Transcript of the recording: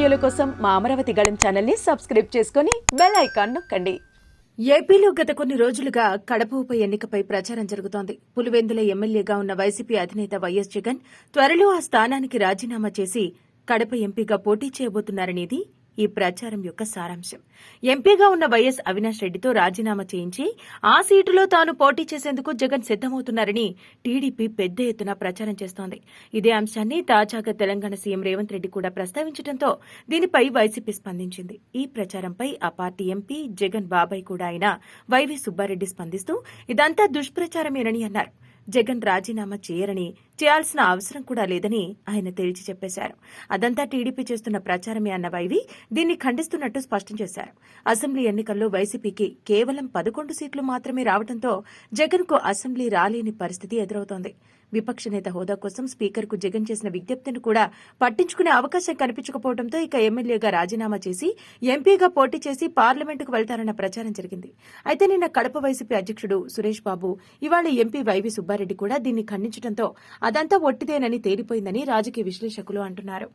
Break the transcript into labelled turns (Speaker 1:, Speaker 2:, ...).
Speaker 1: వీడియోల కోసం మా అమరావతి గళం ఛానల్ని సబ్స్క్రైబ్ చేసుకుని బెల్ ఐకాన్ నొక్కండి.
Speaker 2: ఏపీలో గత కొన్ని రోజులుగా కడప ఉప ఎన్నికపై ప్రచారం జరుగుతోంది. పులివెందుల ఎమ్మెల్యేగా ఉన్న వైసీపీ అధినేత వైఎస్ జగన్ త్వరలో ఆ స్థానానికి రాజీనామా చేసి కడప ఎంపీగా పోటీ చేయబోతున్నారనేది ఈ ప్రచారం యొక్క సారాంశం. ఎంపీగా ఉన్న వైఎస్ అవినాష్ రెడ్డితో రాజీనామా చేయించి ఆ సీటులో తాను పోటీ చేసేందుకు జగన్ సిద్దమవుతున్నారని టీడీపీ పెద్ద ఎత్తున ప్రచారం చేస్తోంది. ఇదే అంశాన్ని తాజాగా తెలంగాణ సీఎం రేవంత్ రెడ్డి కూడా ప్రస్తావించడంతో దీనిపై వైసీపీ స్పందించింది. ఈ ప్రచారంపై ఆ పార్టీ ఎంపీ జగన్ బాబాయ్ కూడా అయిన వైవి సుబ్బారెడ్డి స్పందిస్తూ ఇదంతా దుష్ప్రచారమేనని అన్నారు. జగన్ రాజీనామా చేయరని చేయాల్సిన అవసరం కూడా లేదని ఆయన తేల్చి చెప్పేశారు. అదంతా టీడీపీ చేస్తున్న ప్రచారమే అన్న వైవి దీన్ని ఖండిస్తున్నట్టు స్పష్టం చేశారు. అసెంబ్లీ ఎన్నికల్లో వైసీపీకి కేవలం పదకొండు సీట్లు మాత్రమే రావడంతో జగన్కు అసెంబ్లీ రాలేని పరిస్థితి ఎదురవుతోంది. విపక్ష నేత హోదా కోసం స్పీకర్కు జగన్ చేసిన విజ్ఞప్తిని కూడా పట్టించుకునే అవకాశం కనిపించకపోవడంతో ఇక ఎమ్మెల్యేగా రాజీనామా చేసి ఎంపీగా పోటీ చేసి పార్లమెంటుకు వెళ్తారన్న ప్రచారం జరిగింది. అయితే నిన్న కడప వైసీపీ అధ్యక్షుడు సురేష్ బాబు ఇవాళ ఎంపీ వైవి సుబ్బారెడ్డి కూడా దీన్ని ఖండించడంతో అదంతా ఒట్టిదేనని తేలిపోయిందని రాజకీయ విశ్లేషకులు అంటున్నారు.